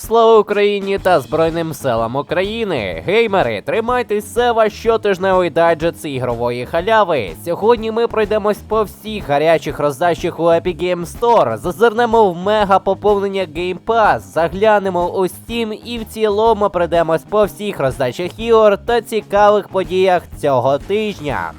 Слава Україні та Збройним силам України! Геймери, тримайтесь це ваш щотижневий дайджет з ігрової халяви. Сьогодні ми пройдемось по всіх гарячих роздачах у Epic Game Store, зазирнемо в мега поповнення Game Pass, заглянемо у Steam і в цілому пройдемось по всіх роздачах ігор та цікавих подіях цього тижня.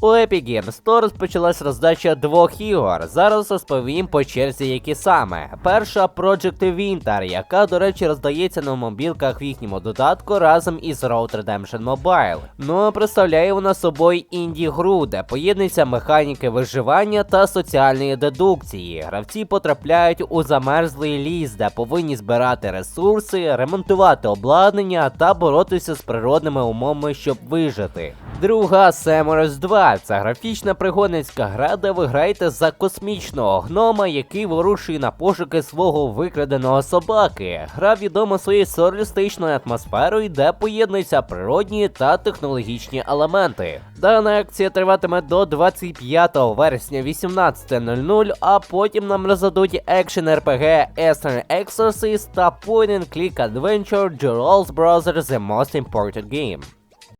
У Epic Games Store розпочалась роздача двох ігор. Зараз розповім по черзі, які саме. Перша Project Winter, яка, до речі, роздається на мобілках в їхньому додатку разом із Road Redemption Mobile. Ну а представляє вона собою інді гру, де поєднуються механіки виживання та соціальної дедукції. Гравці потрапляють у замерзлий ліс, де повинні збирати ресурси, ремонтувати обладнання та боротися з природними умовами, щоб вижити. Друга Samurai 2 це графічна пригодницька гра, де ви граєте за космічного гнома, який вирушує на пошуки свого викраденого собаки. Гра відома своєю сюрреалістичною атмосферою, де поєднуються природні та технологічні елементи. Дана акція триватиме до 25 вересня 18.00, а потім нам роздадуть екшен RPG Eastern Exorcist та Point and Click Adventure Jewels Brothers The Most Important Game.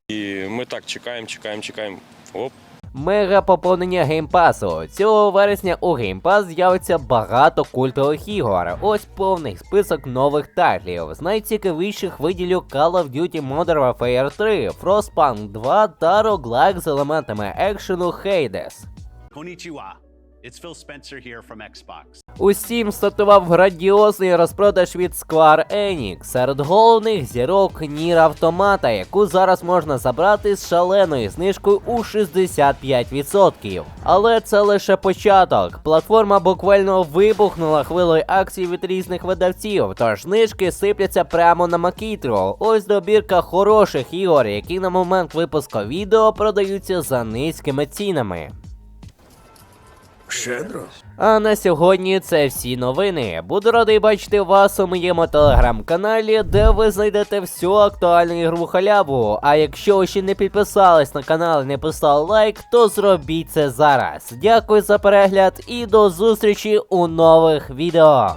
І ми так чекаємо, чекаємо, чекаємо. Оп. Мега поповнення геймпасу. Цього вересня у геймпас з'явиться багато культових ігор. Ось повний список нових тайтлів. З найцікавіших виділю Call of Duty Modern Warfare 3, Frostpunk 2 та роглайк з елементами екшену Hades. Konnichiwa. It's Phil Spencer here from Xbox. У Steam стартував грандіозний розпродаж від Square Enix. Серед головних зірок Нір Автомата, яку зараз можна забрати з шаленою знижкою у 65%. Але це лише початок. Платформа буквально вибухнула хвилою акцій від різних видавців, тож знижки сипляться прямо на макітру. Ось добірка хороших ігор, які на момент випуску відео продаються за низькими цінами. Щедро. А на сьогодні це всі новини. Буду радий бачити вас у моєму телеграм-каналі, де ви знайдете всю актуальну ігру халяву. А якщо ви ще не підписались на канал і не писали лайк, то зробіть це зараз. Дякую за перегляд і до зустрічі у нових відео.